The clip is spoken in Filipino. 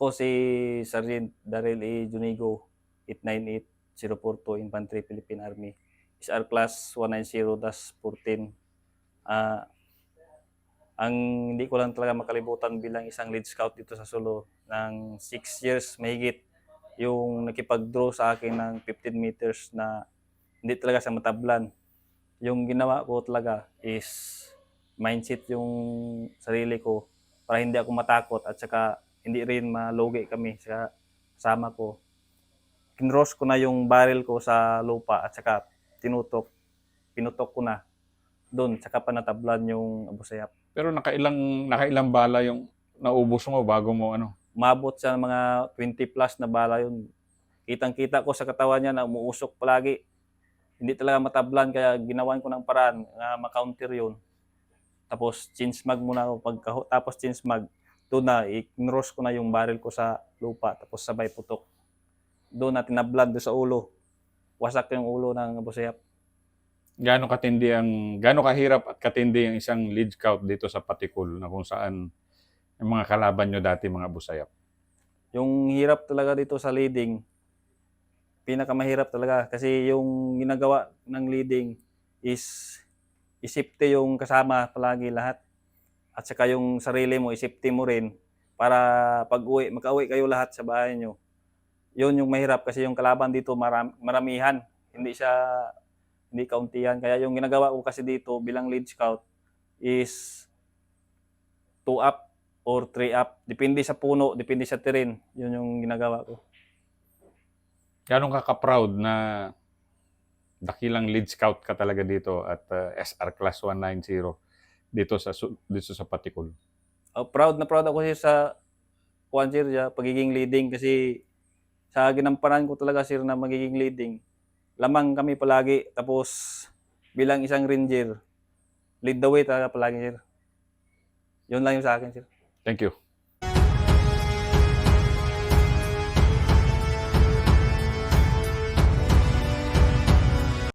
Ako si Sergeant Daryl A. Junigo, 898042 Infantry Philippine Army. SR Class 190-14. Ah, ang hindi ko lang talaga makalimutan bilang isang lead scout dito sa Solo ng 6 years mahigit yung nakipag-draw sa akin ng 15 meters na hindi talaga sa matablan. Yung ginawa ko talaga is mindset yung sarili ko para hindi ako matakot at saka hindi rin malugi kami sa kasama ko. Kinross ko na yung barrel ko sa lupa at saka tinutok, pinutok ko na doon, saka pa natablan yung abusayap. Pero nakailang nakailang bala yung naubos mo bago mo ano. Umabot sa mga 20 plus na bala yun. Kitang-kita ko sa katawan niya na umuusok palagi. Hindi talaga matablan kaya ginawan ko ng paraan na ma-counter yun. Tapos change mag muna ako pagka tapos change mag doon na i-cross ko na yung barrel ko sa lupa tapos sabay putok. Doon na tinablan doon sa ulo. Wasak yung ulo ng abusayap. Gaano katindi ang gaano kahirap at katindi ang isang lead scout dito sa Patikul na kung saan yung mga kalaban nyo dati mga busayap. Yung hirap talaga dito sa leading, pinakamahirap talaga kasi yung ginagawa ng leading is isipte yung kasama palagi lahat. At saka yung sarili mo, isipte mo rin para pag uwi, makauwi kayo lahat sa bahay nyo. Yun yung mahirap kasi yung kalaban dito maram, maramihan. Hindi siya, hindi kauntihan. Kaya yung ginagawa ko kasi dito bilang lead scout is 2 up or 3 up. Depende sa puno, depende sa terrain. Yun yung ginagawa ko. Gaano ka ka-proud na dakilang lead scout ka talaga dito at uh, SR Class 190 dito sa dito sa Patikul. Uh, proud na proud ako sir sa kuan sir sa pagiging leading kasi sa ginampanan ko talaga sir na magiging leading. Lamang kami palagi tapos bilang isang ranger lead the way talaga palagi sir. Yun lang yung sa akin sir. Thank you.